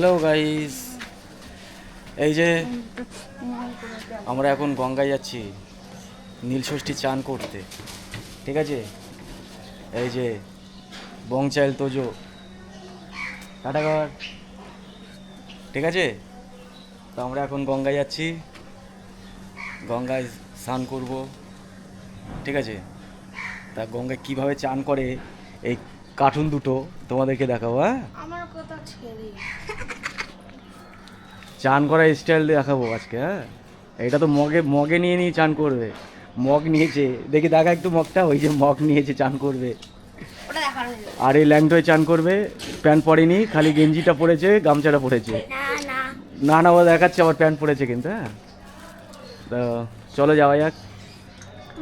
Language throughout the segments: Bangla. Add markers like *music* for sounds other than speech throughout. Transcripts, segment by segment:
হ্যালো গাইস এই যে আমরা এখন গঙ্গায় যাচ্ছি, নীলষষ্ঠী চান করতে। ঠিক আছে? এই যে বংচাইল তোজো। টাটা কর। ঠিক আছে? তো আমরা এখন গঙ্গায় যাচ্ছি। গঙ্গায় স্নান করব। ঠিক আছে? তা গঙ্গায় কীভাবে চান করে, এই কার্টুন দুটো তোমাদেরকে দেখাবো হ্যাঁ? আমার কথা ছেড়ে চান করা স্টাইল দেখাবো আজকে হ্যাঁ? এটা তো মগে মগে নিয়ে নিয়ে চান করবে। মগ নিয়েছে। দেখি দেখা একটু মগটা ওই যে মগ নিয়েছে চান করবে। আর এই ল্যাংটোয় চান করবে। প্যান্ট পরেনি খালি গেঞ্জিটা পরেছে গামছাটা পরেছে। না না। না না ও দেখাচ্ছে আবার প্যান্ট পরেছে কিন্তু হ্যাঁ? তো চলো যাওয়া যাক।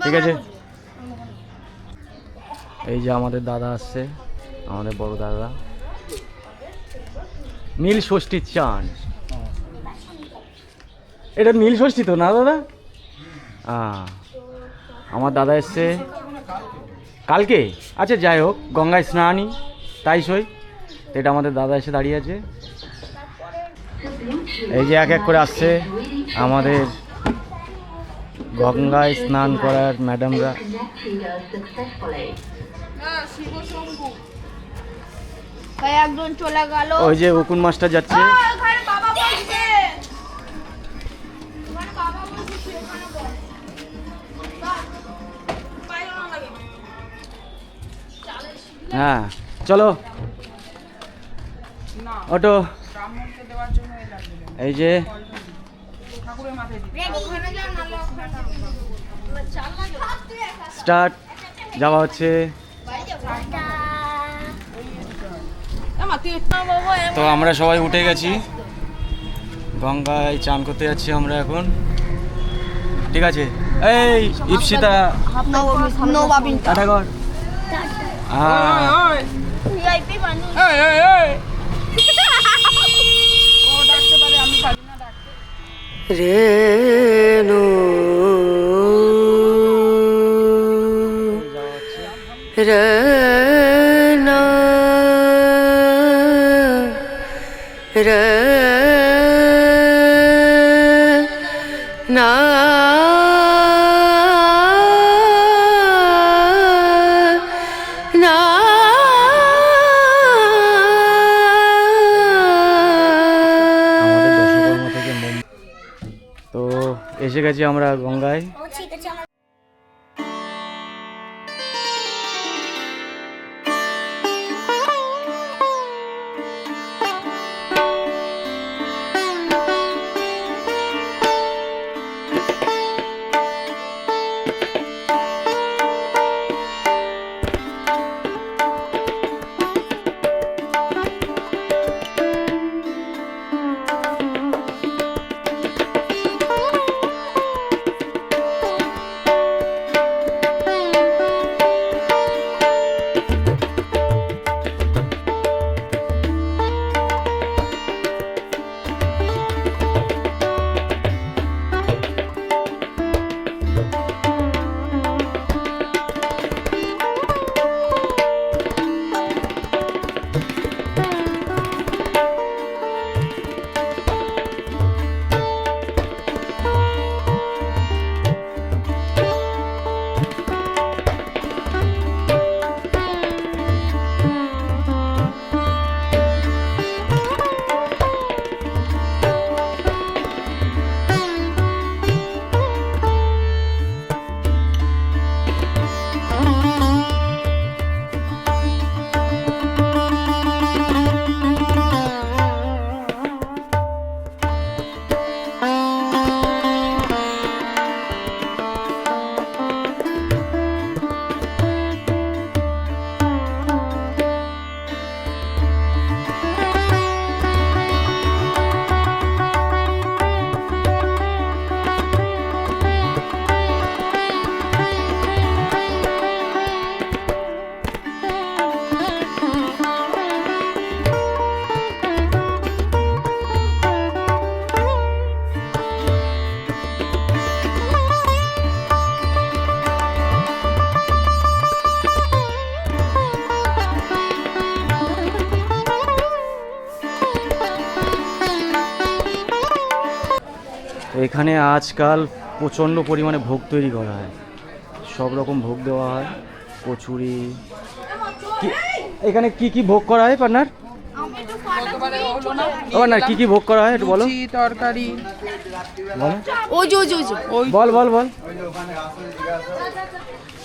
ঠিক আছে? এই যে আমাদের দাদা আসছে, আমাদের বড় দাদা। নীল ষষ্ঠীর চান। এটা নীল ষষ্ঠী তো না, দাদা? আমার দাদা এসছে। কালকে? আচ্ছা যাই হোক, গঙ্গায় স্নানই, তাই সই। এটা আমাদের দাদা এসে দাঁড়িয়ে আছে। এই যে এক এক করে আসছে আমাদের গঙ্গায় স্নান করার ম্যাডামরা একজন চলে গেল। ওই যে উকুন মাস্টার যাচ্ছে। হ্যাঁ চলো। অটো। এই যে। স্টার্ট। যাওয়া হচ্ছে। তো আমরা সবাই উঠে গেছি। গঙ্গায় চান করতে যাচ্ছি আমরা এখন। ঠিক আছে? এই ইপসিতা। টাটা কর রনা না। এসে গেছি আমরা এখানে আজকাল প্রচণ্ড পরিমাণে ভোগ তৈরি করা হয়। সব রকম ভোগ দেওয়া হয় কচুরি। কি এখানে কি কি ভোগ করা হয় পার্টনার পার্টনার কি কি ভোগ করা হয় একটু বলো। তরকারি। বলো। বল বল বল।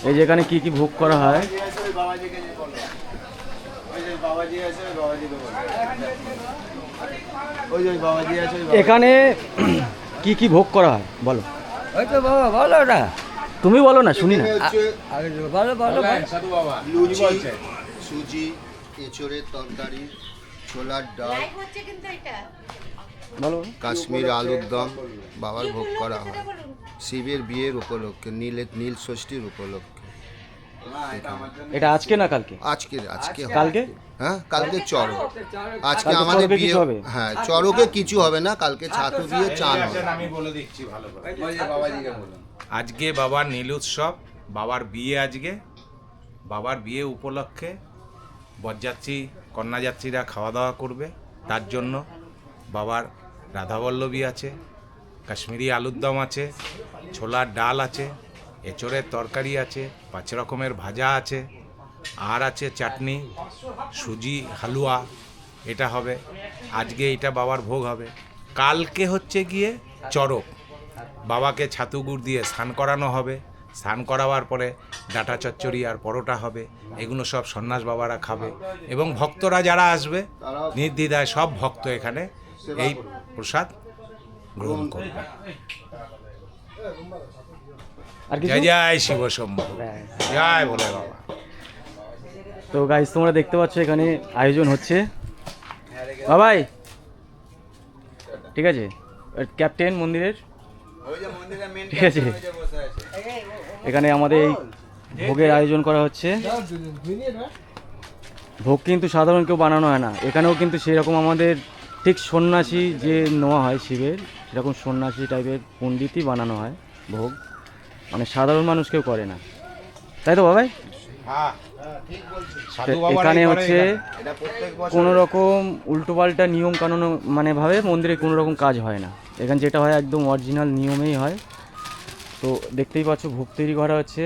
এই যে এখানে কি কি ভোগ করা হয়? এখানে কি কি ভোগ করা হয়? বলো। ওই তো বাবা বলো না। তুমি বলো না শুনি না। হচ্ছে আগে বলো বলো বলো। লুচি সুজি এঁচড়ের তরকারি ছোলার ডাল। হচ্ছে কিন্তু এটা। বলো। কাশ্মীর আলুর দম বাবার ভোগ করা হয়। শিবের বিয়ের উপলক্ষে নীল নীল ষষ্ঠীর উপলক্ষে। এটা আজকে না কালকে? আজকে আজকে। কালকে? হ্যাঁ কালকে চড়ক আজকে আমাদের বিয়ে কিছু হবে? হ্যাঁ চড়কে কিছু হবে না কালকে ছাতু দিয়ে চান। হবে আমি বলে দিচ্ছি ভালো করে। আজকে বাবার নীল উৎসব বাবার বিয়ে আজকে বাবার বিয়ে উপলক্ষে বরযাত্রী কন্যাযাত্রীরা খাওয়া দাওয়া করবে। তার জন্য বাবার রাধাবল্লভী আছে কাশ্মীরি আলুর দম আছে ছোলার ডাল আছে এঁচড়ের তরকারি আছে, পাঁচ রকমের ভাজা আছে, আর আছে চাটনি, সুজি, হালুয়া, এটা হবে। আজকে এটা বাবার ভোগ হবে। কালকে হচ্ছে গিয়ে চড়ক। বাবাকে ছাতু গুড় দিয়ে স্নান করানো হবে। স্নান করাবার পরে ডাটা চচ্চড়ি আর পরোটা হবে। এগুলো সব সন্ন্যাস বাবারা খাবে। এবং ভক্তরা যারা আসবে, নির্দ্বিধায় সব ভক্ত এখানে এই প্রসাদ গ্রহণ করবে। আর কিছু? জয় জয় শিব শম্ভু। জয় বলে বাবা। তো গাইজ তোমরা দেখতে পাচ্ছ এখানে আয়োজন হচ্ছে। বাবাই ঠিক আছে? ক্যাপ্টেন মন্দিরের? ঠিক আছে? এখানে আমাদের এই ভোগের আয়োজন করা হচ্ছে। ভোগ কিন্তু সাধারণ কেউ বানানো হয় না। এখানেও কিন্তু সেরকম আমাদের ঠিক সন্ন্যাসী যে নেওয়া হয় শিবের সেরকম সন্ন্যাসী টাইপের পণ্ডিতই বানানো হয় ভোগ। মানে সাধারণ মানুষ কেউ করে না। তাই তো বাবাই? হ্যাঁ। এখানে হচ্ছে কোনো রকম উল্টোপাল্টা নিয়ম কানুন মানে ভাবে মন্দিরে কোনো রকম কাজ হয় না। এখানে যেটা হয় একদম অরিজিনাল নিয়মেই হয়। তো দেখতেই পাচ্ছ ভোগ তৈরি করা হচ্ছে।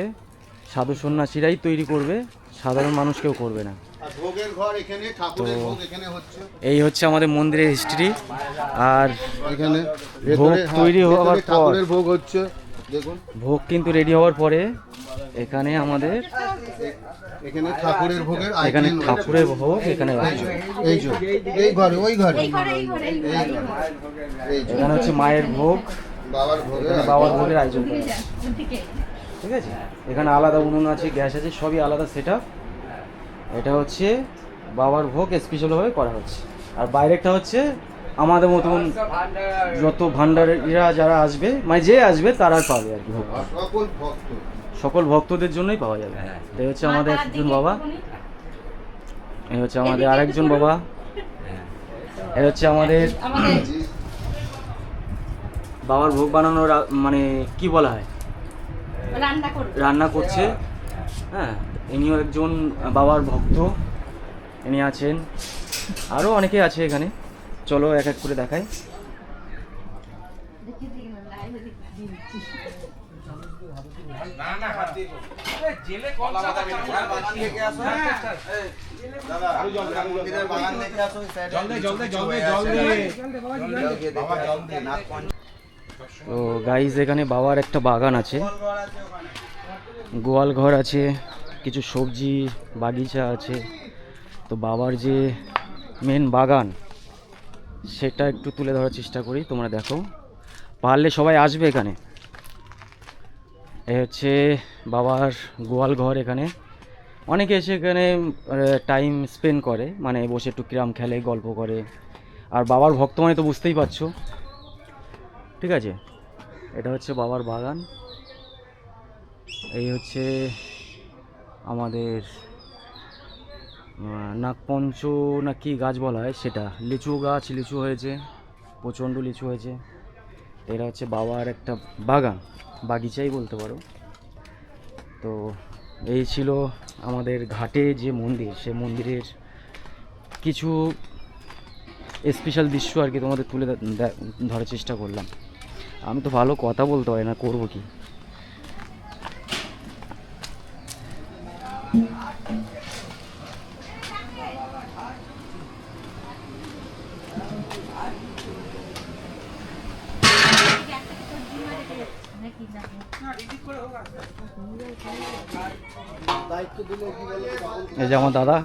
সাধু সন্ন্যাসীরাই তৈরি করবে সাধারণ মানুষ কেউ করবে না। হচ্ছে। এই হচ্ছে আমাদের মন্দিরের হিস্ট্রি আর এখানে ভোগ হ্যাঁ, তৈরি হওয়ার পর ভোগ হচ্ছে। ভোগ কিন্তু রেডি হওয়ার পরে এখানে আমাদের এখানে ঠাকুরের ভোগের এখানে ঠাকুরের ভোগ এখানে এই যে এই ঘরে ওই ঘরে। এখানে হচ্ছে মায়ের ভোগ। বাবার ভোগের বাবার ভোগের আয়োজন করা ঠিক আছে এখানে আলাদা উনুন আছে গ্যাস আছে সবই আলাদা সেট এটা হচ্ছে বাবার ভোগ স্পেশালভাবে করা হচ্ছে। আর বাইরেটা হচ্ছে আমাদের মতন যত ভান্ডারীরা যারা আসবে মানে যে আসবে তারা পাবে আর কি ভোগ সকল ভক্তদের জন্যই পাওয়া যাবে। এই হচ্ছে আমাদের একজন বাবা। এই হচ্ছে আমাদের আরেকজন বাবা। এই হচ্ছে আমাদের বাবার ভোগ বানানোর মানে কি বলা হয়? রান্না রান্না করছে। হ্যাঁ ইনিও একজন বাবার ভক্ত। ইনি আছেন। আরও অনেকে আছে এখানে। চলো এক এক করে দেখাই। তো গাইজ এখানে বাবার একটা বাগান আছে। গোয়াল ঘর আছে, কিছু সবজি, বাগিচা আছে। তো বাবার যে মেন বাগান সেটা একটু তুলে ধরার চেষ্টা করি, তোমরা দেখো। পারলে সবাই আসবে এখানে। এ হচ্ছে বাবার গোয়াল ঘর এখানে। অনেকে এসে এখানে টাইম স্পেন্ড করে মানে বসে একটু কিরাম খেলে, গল্প করে। আর বাবার ভক্ত মানে তো বুঝতেই পারছ। ঠিক আছে? এটা হচ্ছে বাবার বাগান। এই হচ্ছে আমাদের নাগপঞ্চ না কি গাছ বলা হয় সেটা। লিচু গাছ, লিচু হয়েছে, প্রচণ্ড লিচু হয়েছে। এটা হচ্ছে বাবার একটা বাগান, বাগিচাই বলতে পারো। তো এই ছিল আমাদের ঘাটে যে মন্দির, সে মন্দিরের কিছু স্পেশাল দৃশ্য আর কি তোমাদের তুলে ধরার চেষ্টা করলাম। আমি তো ভালো কথা বলতে পারি না, করব কি? এই যে আমার দাদা।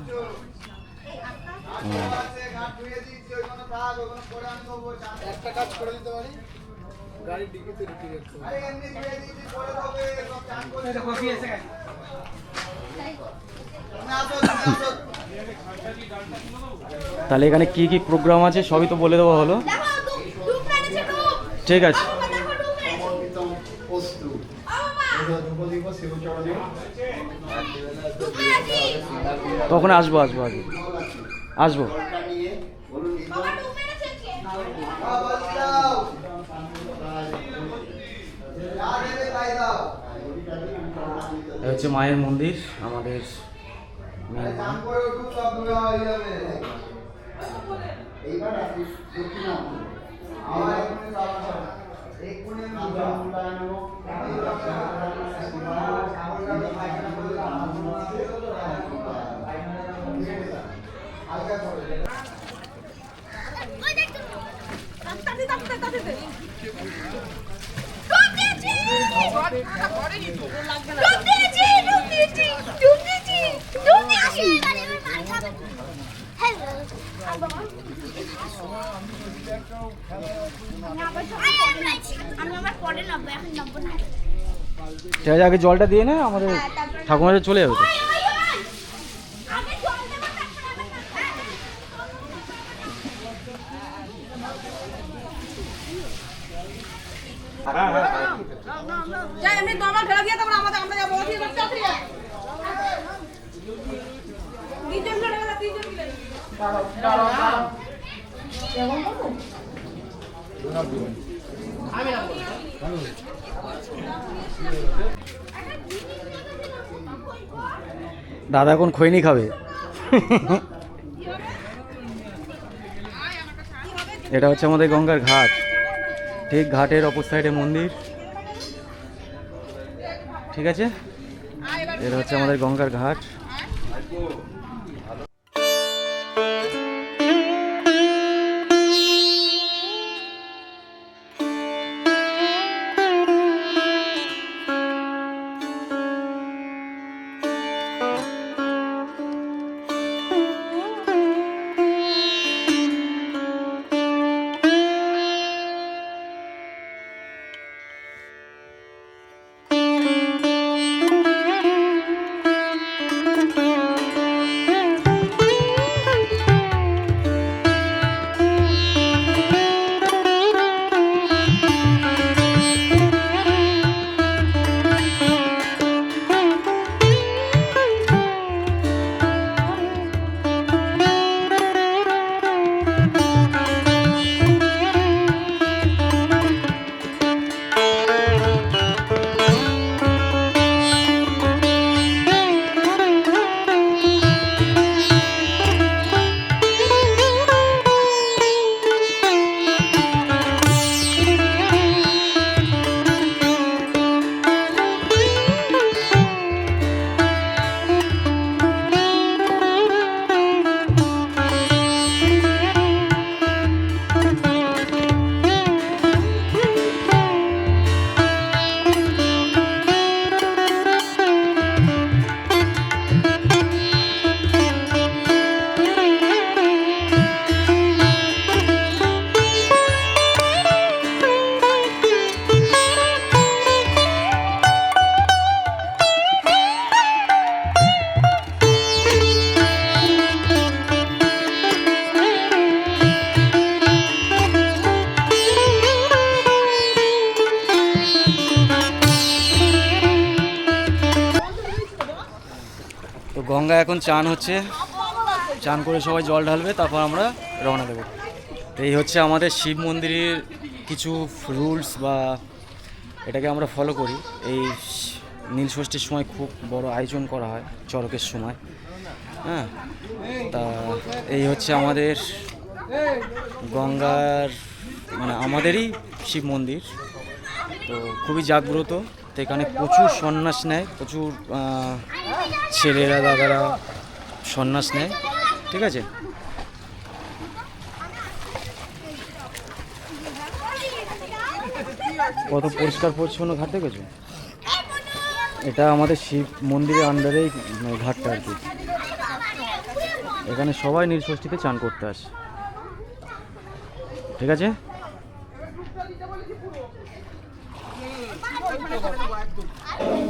তাহলে এখানে কি কি প্রোগ্রাম আছে সবই তো বলে দেওয়া হলো। ঠিক আছে। তখন আসব আসব আসব। আসব। হচ্ছে মায়ের মন্দির আমাদের আগে জলটা দিয়ে নে আমাদের ঠাকুমা চলে যাবে ওই, ওই, ওই। আগে জল দেবো, তারপরে আবার হ্যাঁ। যাই এমনি নর্মাল ঢেলা দিয়ে তারপর আমাদের আমরা যাব ওদিকে করতে আসি তিনজন মিলে ঢেলা তিনজন মিলে দাদা এখন খৈনি খাবে। এটা হচ্ছে আমাদের গঙ্গার ঘাট। ঠিক ঘাটের অপর সাইডে মন্দির। ঠিক আছে? এটা হচ্ছে আমাদের গঙ্গার ঘাট। গঙ্গা এখন চান হচ্ছে। চান করে সবাই জল ঢালবে, তারপর আমরা রওনা দেবো। এই হচ্ছে আমাদের শিব মন্দিরের কিছু রুলস বা এটাকে আমরা ফলো করি। এই শ- নীল ষষ্ঠীর সময় খুব বড় আয়োজন করা হয় চড়কের সময়। হ্যাঁ তা এই হচ্ছে আমাদের গঙ্গার মানে আমাদেরই শিব মন্দির। তো খুবই জাগ্রত। তো এখানে প্রচুর সন্ন্যাস নেয়, প্রচুর ছেলেরা, দাদারা সন্ন্যাস নেয়, ঠিক আছে? কত পরিষ্কার পরিচ্ছন্ন ঘাট দেখেছ? এটা আমাদের শিব মন্দিরের আন্ডারেই মানে ঘাটটা আর কি। এখানে সবাই নীলষষ্ঠীতে চান করতে আসে। ঠিক আছে?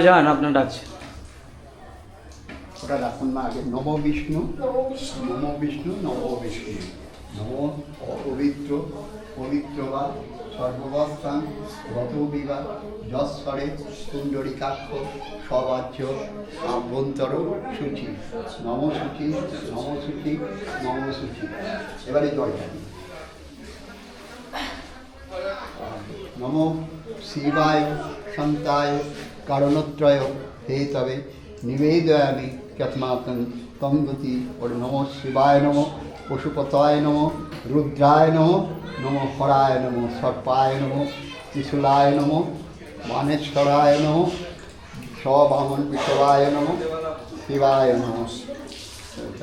ভাই যান, আপনার ডাকছে। ওটা রাখুন না আগে। নম বিষ্ণু নম বিষ্ণু নম বিষ্ণু। নম অপবিত্র পবিত্র বা সর্ববস্থান গত বিবাহ যশ্বরে কুণ্ডরিকাক্ষ সবাচ্য আভ্যন্তর সূচি। নম সূচি নম সূচি নম সূচি। এবারে জয়টা নম শিবায়, সন্তায় কারণত্রয় হে তবে নিবেদয়ামি যত্মাতন তঙ্গতি ওর নম শিবায় নম, পশুপতায় নম, রুদ্রায় নম নম হরায় নম, সর্পায় নম, ত্রিশূলায় নম মানেশ্বরায় নম সবামন বিষবায় নম, শিবায় নম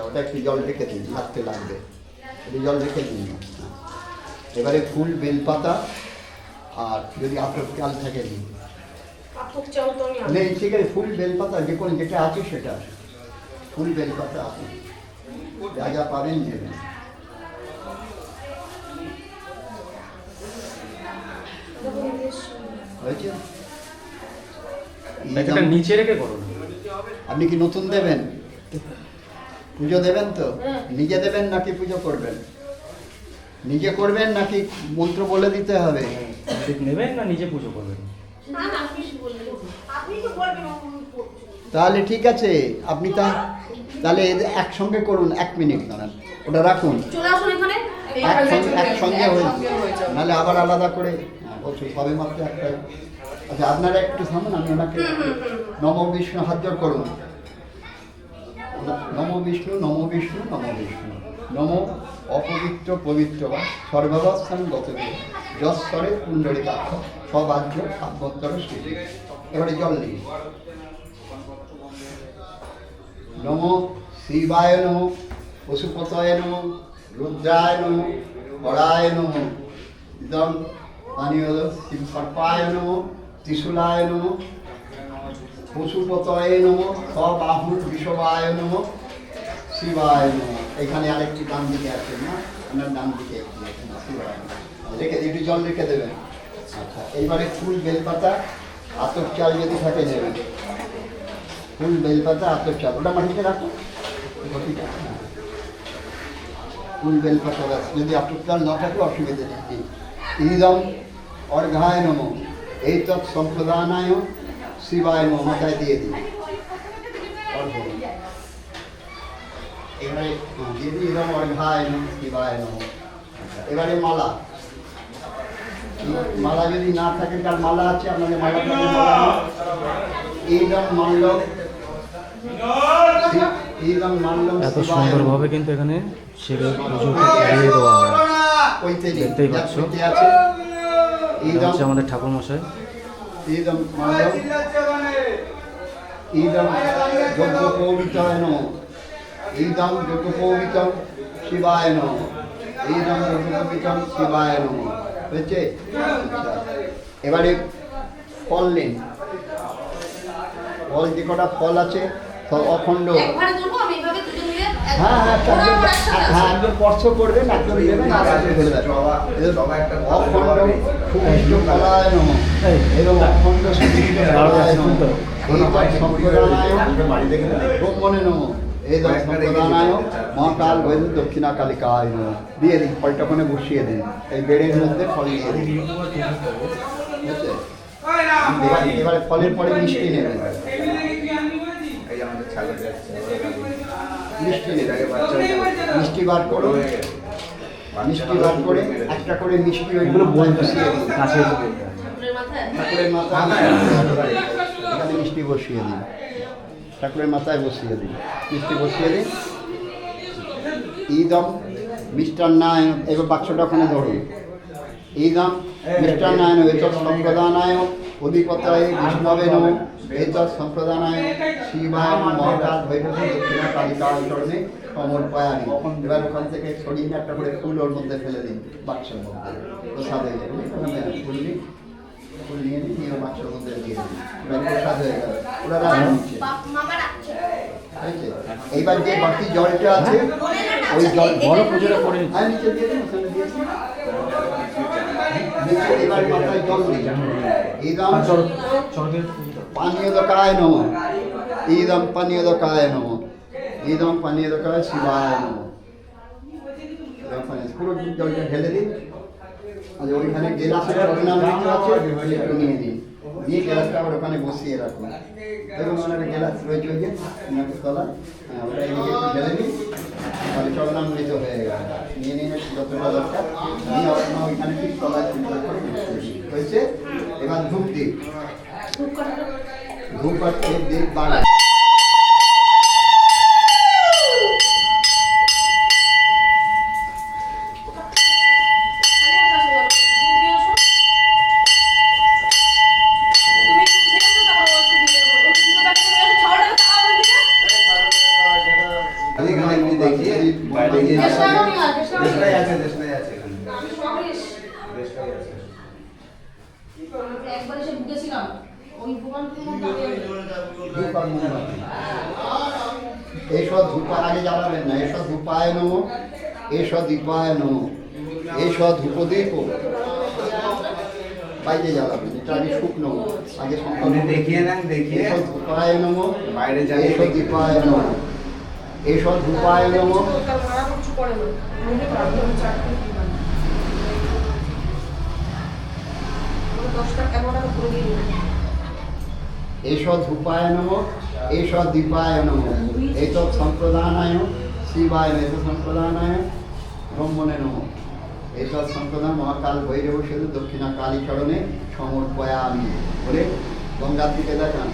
ওটা একটু জল রেখে দিন, হাঁটতে লাগবে একটু জল রেখে দিন। এবারে ফুল বেলপাতা আর যদি আপনার চাল থাকে দিন নেই ঠিক আছে ফুল বেলপাতা যে কোনো যেটা আছে সেটা ফুল বেলপাতা আছে। যা যা পাবেন নেবেন হয়েছে? নিচে রেখে করুন। আপনি কি নতুন দেবেন? পুজো দেবেন তো? নিজে দেবেন নাকি পুজো করবেন? নিজে করবেন নাকি মন্ত্র বলে দিতে হবে? নেবেন না নিজে পুজো করবেন? না না আপনি কি বললেন আপনি তো বলবেন আমি করছি তাহলে ঠিক আছে আপনি তা তাহলে এদের একসঙ্গে করুন এক মিনিট দাঁড়ান। ওটা রাখুন। একসঙ্গে একসঙ্গে হয়েছে নাহলে আবার আলাদা করে হ্যাঁ, বলছি সবে মাত্র একটা আচ্ছা আপনারা একটু থামুন আমি ওনাকে নম বিষ্ণু হাত জোড় করুন। নম বিষ্ণু নম বিষ্ণু নম বিষ্ণু। নম অপবিত্র পবিত্র বা সর্বাবস্থান গত যশ্বরে কুণ্ডলিকাক্ষ সবাহ্য আভ্যন্তর স্মৃতি এবারে জল নিন নম শিবায় নম, পশুপতয় নম, রুদ্রায় নম হরায় নম। ইদম পানীয় শিব সর্পায় নম, ত্রিশূলায় নম, পশুপতয়ে নম সবাহুর বিষবায় নম, শিবায় নম। এখানে আরেকটি ডান দিকে আছে না? আপনার ডান দিকে একটি আছে শিবায়। রেখে একটু জল রেখে দেবেন। আচ্ছা এইবারে ফুল বেলপাতা আতর চাল যদি থাকে নেবেন। ফুল বেলপাতা আতর চাল, ওটা মাটিতে রাখো। ফুল বেলপাতা ব্যাস যদি আতর চাল না থাকে, অসুবিধা নেই। ইদম অর্ঘায় নম এই তৎ সম্প্রদানায় শিবায় নম, মাথায় দিয়ে দিন। এবারে, দিয়ে ইদম অর্ঘায় নম, শিবায় নম। এবারে মালা। মালা যদি না থাকে তার মালা আছে আপনাদের মালা এইদম মাল্লম এইদম মাল্লম এত সুন্দরভাবে কিন্তু এখানে শিবের পুজো দিয়ে দেওয়া হয়। ওইতে দেখতেই পাচ্ছ। আছে এটা এইদম হচ্ছে আমাদের ঠাকুর মশাই নম শিবায় নম। ইদম যজ্ঞপৌরিতম শিবায় নম। হয়েছে? এবারে ফল নিন। ফল যে কটা ফল আছে সব অখণ্ড। একবারে তুলবো আমি এইভাবে তুলে নিয়ে এক- হ্যাঁ হ্যাঁ হ্যাঁ একজন স্পর্শ করবেন একজন দেবেন আর একজন ধরে দেবেন অখণ্ড সুমিষ্ট ফলায় নম। এরকম অখণ্ড সুমিষ্ট ফলায় নম। সম্প্রদায় ব্রহ্মণে নম। এই সম্প্রদায় মহাকাল বৈদ দক্ষিণা কালিকায় নম দিয়ে দিন ফলটা ওখানে বসিয়ে দিন। এই বেড়ের মধ্যে ফল দিয়ে দিন? এবার- ফলের পরে মিষ্টি নেবেন মিষ্টি মিষ্টি বার করুন মিষ্টি বার করে একটা করে মিষ্টি ওইগুলো বসিয়ে দিন। ঠাকুরের মাথায়। মিষ্টি বসিয়ে দিন। ঠাকুরের মাথায় বসিয়ে দিন মিষ্টি বসিয়ে দিন ইদম মিষ্টান্নায় এবার বাক্সটা ওখানে ধরুন। ইদম মিষ্টান্নায় এত সম্প্রদানায় অধিপতায় বিষ্ণবে নম। এত সম্প্রদানায় শিবায় মহাকাল ভৈরব দক্ষিণা কালিকা চরণে সমর্পয়ামি। এবার ওখান থেকে সরিয়ে একটা করে ফুল ওর মধ্যে ফেলে দিন বাক্সের মধ্যে। প্রসাদ। ফুল নিয়ে মধ্যে দিয়ে এবার হয়ে গেল। ওরা হয়েছে? এইবার যে বাকি জলটা আছে ওই জল বড় পুজোটা করে। হ্যাঁ নিচে দিয়ে দিন ওখানে দিয়ে দিন। নিচে এবার মাথায় জল দিন। ইদম পানীয় দকায় নম। ইদম পানীয় দকায় নম। ইদম পানীয় দকায় শিবায় নম। পুরো জলটা ঢেলে দিন। আর ওইখানে গেলাসের অর্ণামৃত আছে একটু নিয়ে নিন। নিয়ে গেলাসটা আবার ওখানে বসিয়ে রাখুন দেখুন ওনার গেলাস রয়েছে ওই যে ওনাকে তলায় হ্যাঁ ওটা এদিকে একটু ঢেলে দিন তাহলে চরণামৃত হয়ে গেল। নিয়ে নিন যতটা দরকার। নিয়ে অর্ণ ওইখানে ঠিক বসিয়ে হয়েছে এবার ধূপ দিন ধূপ আর তেল দিন বাড়ায় তুমি একটু উঠে এসো, তারপর ও একটু দিয়ে দেবো। ও দুটো ব্যাগ করে এসো, ছাওয়াটাকে তাড়াও ওদিকে। বাইরে গিয়ে দেশলাই নিয়ে আয়, দেশলাই নিয়ে আয়। আমি সবাইস। একবার এসে ঢুকেছিলাম ওই দোকানটির মধ্যে আমি- ধূপ আর মোমবাতি। এসব ধূপা আগে জ্বালাবেন না এসব ধূপায় নম এসব দীপায় নম এসব ধূপদীপ বাইরে জ্বালাবেন এটা আগে শুকনো আগে সংকল্প দেখিয়ে নেন দেখিয়ে এসব ধূপায় নম বাইরে জ্বালিয়ে এসব দীপায় নম এসব ধূপায় নম। এসব ধূপায় নম এসব দীপায় নম এসব সম্প্রদানায় শিবায় এত সম্প্রদানায়, ব্রহ্মণে নম। এসব সম্প্রদান মহাকাল ভৈরব সেতু দক্ষিণা কালী চরণে সমর্পয়া আমি বলে গঙ্গার দিকে দেখান।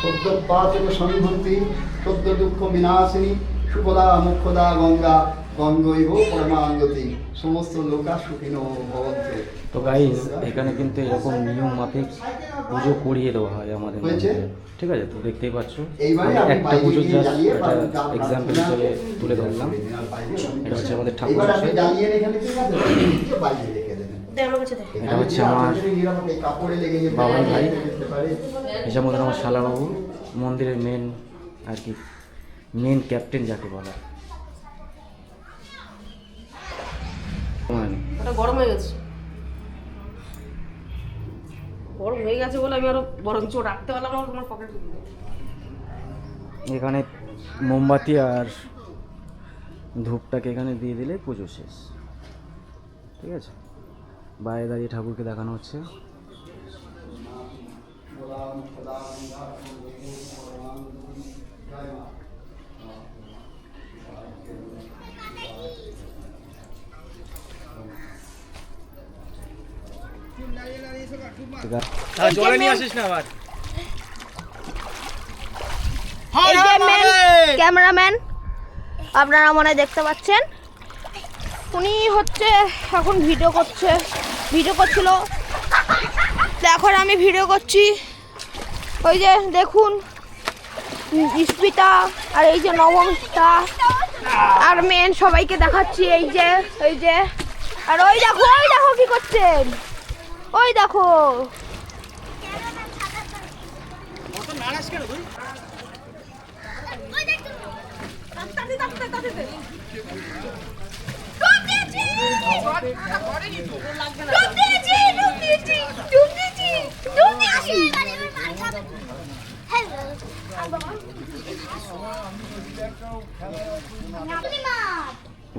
সদ্য পাচক সন্ভন্তি সদ্য দুঃখ বিনাশিনী সুপদা মুখদা গঙ্গা গঙ্গৈব পরমাঙ্গতি সমস্ত লোকা সুখিন ভবন্তু। তো গাইস এখানে কিন্তু এরকম নিয়ম মাফিক পুজো করিয়ে দেওয়া হয় আমাদের। ঠিক আছে তো দেখতেই পাচ্ছ। একটা পুজো এক্সাম্পল হিসেবে তুলে ধরলাম। এটা হচ্ছে আমাদের ঠাকুর *coughs* দে আমার কাছে দে। এটা হচ্ছে আমার কাপড়ে বাবার ভাই। মধ্যে আমার শালাবাবু মন্দিরের মেন আর কি মেন ক্যাপ্টেন যাকে বলা। ওটা গরম হয়ে গেছে। গরম হয়ে গেছে বলে আমি আরও বরঞ্চ রাখতে পারলাম না তোমার পকেটে এখানে মোমবাতি আর ধূপটাকে এখানে দিয়ে দিলে পুজো শেষ। ঠিক আছে? বাইরে দাঁড়িয়ে ঠাকুরকে দেখানো হচ্ছে। জলে নিয়ে আসিস না আবার। এই যে ক্যামেরাম্যান আপনারা মনে হয় দেখতে পাচ্ছেন? উনি হচ্ছে এখন ভিডিও করছে। ভিডিও করছিল। এখন আমি ভিডিও করছি। ওই যে দেখুন, ইস্পিতা আর এই যে নবমিতা আর মেন সবাইকে দেখাচ্ছি। এই যে এই যে। আর ওই দেখো ওই দেখো কি করছেন। ওই দেখো।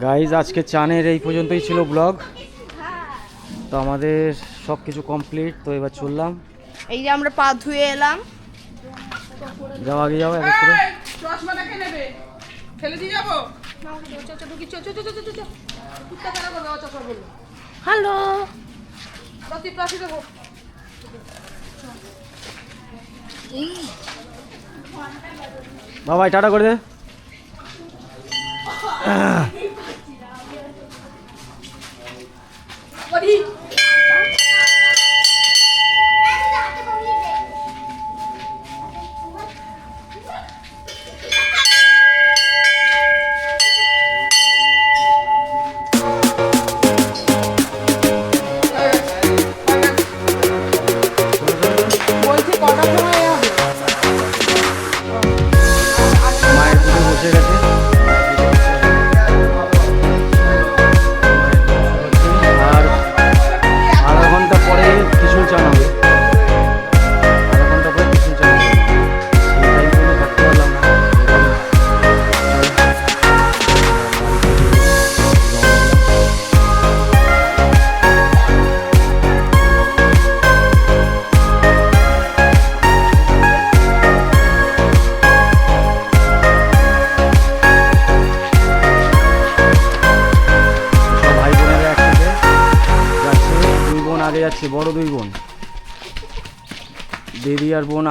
গাইজ আজকে চানের এই পর্যন্তই ছিল ব্লগ। তো আমাদের সব কিছু কমপ্লিট তো এবার চললাম। এই যে আমরা পা ধুয়ে এলাম। যাও আগে যাও এক করে। এই, চশমাটা কে নেবে? ফেলে দিয়ে যাব? হ্যালো। বাবা টাটা করে দে।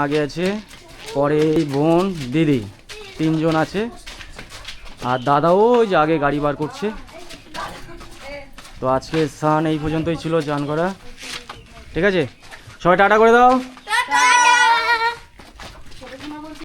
আগে আছে, পরে বোন, দিদি, তিনজন আছে। আর দাদাও ওই যে আগে গাড়ি বার করছে। তো আজকে স্নান এই পর্যন্তই ছিল, চান করা। ঠিক আছে? সবাই টাটা করে দাও।